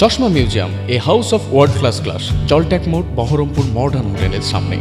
চশমা museum, a house of world class class জলট্যাক মোড়, Baharampur modern হোটেলের সামনে।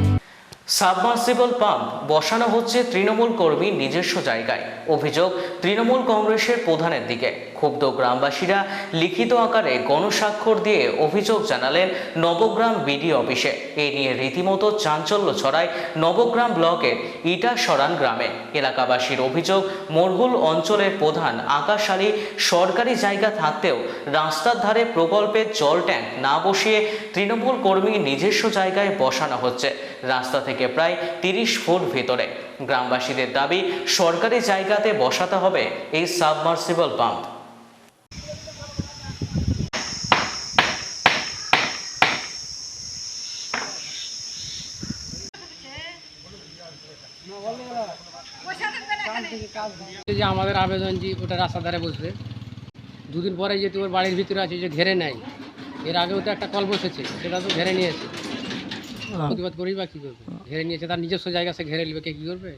সাবমার্সিবল পাম্প বসানো হচ্ছে তৃণমূল কর্মী নিজস্ব জায়গায়। অভিযোগ, তৃণমূল কংগ্রেসের প্রধানের দিকে। ক্ষুব্ধ গ্রামবাসীরা লিখিত আকারে গণস্বাক্ষর দিয়ে অভিযোগ জানালেন নবগ্রাম বিডি অফিসে। এ নিয়ে রীতিমতো চাঞ্চল্য ছড়ায় নবগ্রাম ব্লকের ইটা সরান গ্রামে। এলাকাবাসীর অভিযোগ, মোরহুল অঞ্চলের প্রধান আকাশ আলী সরকারি জায়গা থাকতেও রাস্তার ধারে প্রকল্পের জল ট্যাঙ্ক না বসিয়ে তৃণমূল কর্মী নিজস্ব জায়গায় বসানো হচ্ছে। রাস্তা থেকে প্রায় তিরিশ ফুট ভেতরে। গ্রামবাসীদের দাবি, সরকারি জায়গাতে বসাতে হবে এই সাবমার্সিবল পাম্প। যে আমাদের আবেদন যে ওটা রাস্তা ধারে বসবে। দুদিন পরে যেহেতু ওর বাড়ির ভিতরে আছে যে ঘেরে নেয় এর আগেও তো একটা কল বসেছে সেটা তো ঘেরে নিয়েছে। প্রতিবাদ করেই বা কী করবে? ঘেরে নিয়েছে তার নিজস্ব জায়গা সে ঘেরে নেবে কে কী করবে?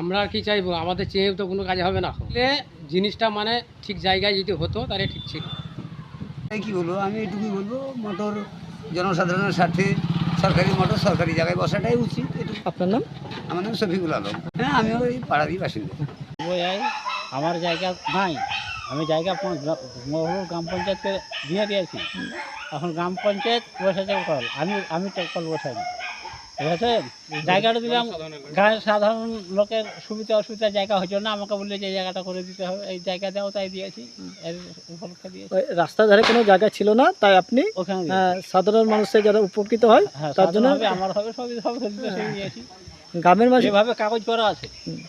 আমরা আর কি চাইব? আমাদের চেয়েও তো কোনো কাজে হবে না। হলে জিনিসটা মানে ঠিক জায়গায় যদি হতো তাহলে ঠিক ছিল। কি বলব? আমি এটুকুই বলব মোটর জনসাধারণের স্বার্থে সরকারি মোটর সরকারি জায়গায় বসাটাই উচিত আপনার নাম? আমার নাম শফিকুল আলম। হ্যাঁ আমিও এই পাড়ারই বাসিন্দা। আমার জায়গা নাই। আমি জায়গা পৌঁছ- গ্রা- মহল গ্রাম পঞ্চায়েতকে দিয়ে দিয়েছি। এখন গ্রাম পঞ্চায়েত বসেছে কল। আমি আমি কল বসাইনি। ঠিক আছে? জায়গাটা দিলাম। গায়ের সাধারণ লোকের সুবিধা অসুবিধা জায়গা হচ্ছে না আমাকে বললে যে এই জায়গাটা করে দিতে হবে। এই জায়গা দেওয়া তাই দিয়েছি। এর উপলক্ষে দিয়েছি। রাস্তার ধারে কোনো জায়গা ছিল না তাই আপনি ওখানে সাধারণ মানুষের যারা উপকৃত হয় হ্যাঁ তার জন্য আমার হবে সবই সব দিয়েছি। গ্রামের মানুষ যেভাবে কাগজ করা আছে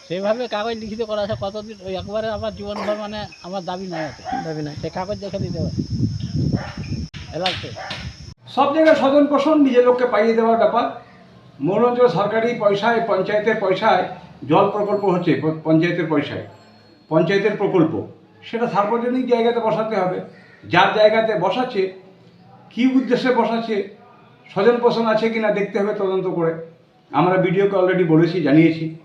সেইভাবে কাগজ লিখিত করা আছে কতদিন ওই একবারে আমার জীবনভর মানে আমার দাবি নাই আছে দাবি নাই। সে কাগজ দেখে দিতে এলাকাতে সব জায়গায় স্বজন পোষণ নিজের লোককে পাইয়ে দেওয়ার ব্যাপার। মূল অঞ্চল সরকারি পয়সায় পঞ্চায়েতের পয়সায় জল প্রকল্প হচ্ছে পঞ্চায়েতের পয়সায়। পঞ্চায়েতের প্রকল্প সেটা সার্বজনিক জায়গাতে বসাতে হবে। যার জায়গাতে বসাচ্ছে কী উদ্দেশ্যে বসাচ্ছে স্বজন পোষণ আছে কিনা দেখতে হবে তদন্ত করে। আমরা বিডিওকে অলরেডি বলেছি, জানিয়েছি।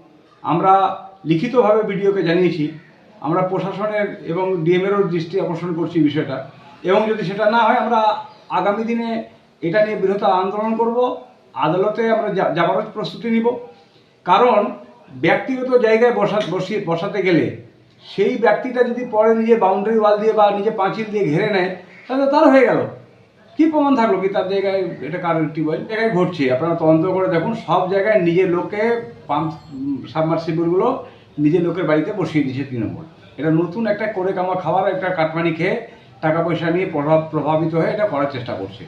আমরা লিখিতভাবে বিডিওকে জানিয়েছি। আমরা প্রশাসনের এবং ডিএমেরও দৃষ্টি আকর্ষণ করছি বিষয়টা। এবং যদি সেটা না হয়, আমরা আগামী দিনে এটা নিয়ে বৃহত্তর আন্দোলন করব। আদালতে আমরা যা- যাবারও প্রস্তুতি নিব। কারণ ব্যক্তিগত জায়গায় বসা বসিয়ে বসাতে গেলে সেই ব্যক্তিটা যদি পরে নিজের বাউন্ডারি ওয়াল দিয়ে বা নিজে পাঁচিল দিয়ে ঘিরে নেয়, তাহলে তার হয়ে গেল। কি প্রমাণ থাকল? কি তার জায়গায় এটা কার টিউবওয়েল জায়গায় ঘটছে। আপনারা তদন্ত করে দেখুন, সব জায়গায় নিজের লোকে পাম্প সাবমার্সিবলগুলো নিজের লোকের বাড়িতে বসিয়ে দিয়েছে তৃণমূল। এটা নতুন একটা করে কামা খাওয়ার একটা কাটমানি খেয়ে টাকা পয়সা নিয়ে প্রভাব, প্রভাবিত হয়ে এটা করার চেষ্টা করছে।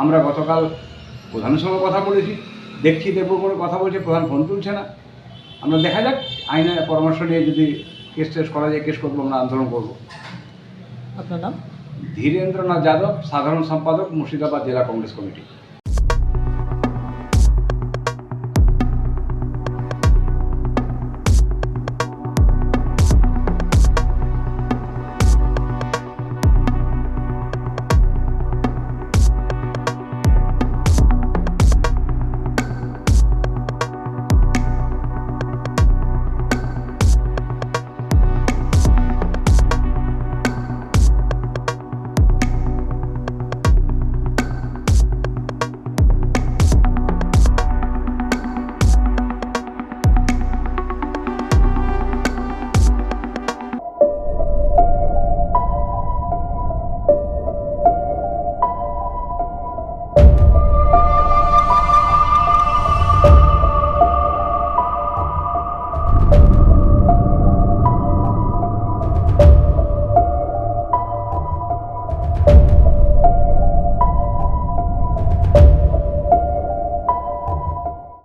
আমরা গতকাল প্রধানের সঙ্গে কথা বলেছি। দেখছি দেখব করে কথা বলছে, প্রধান ফোন তুলছে না। আমরা দেখা যাক, আইনের পরামর্শ নিয়ে যদি কেস টেস করা যায়, কেস করব, আমরা আন্দোলন করব। আপনার নাম? ধীরেন্দ্রনাথ যাদব সাধারণ সম্পাদক মুর্শিদাবাদ জেলা কংগ্রেস কমিটি।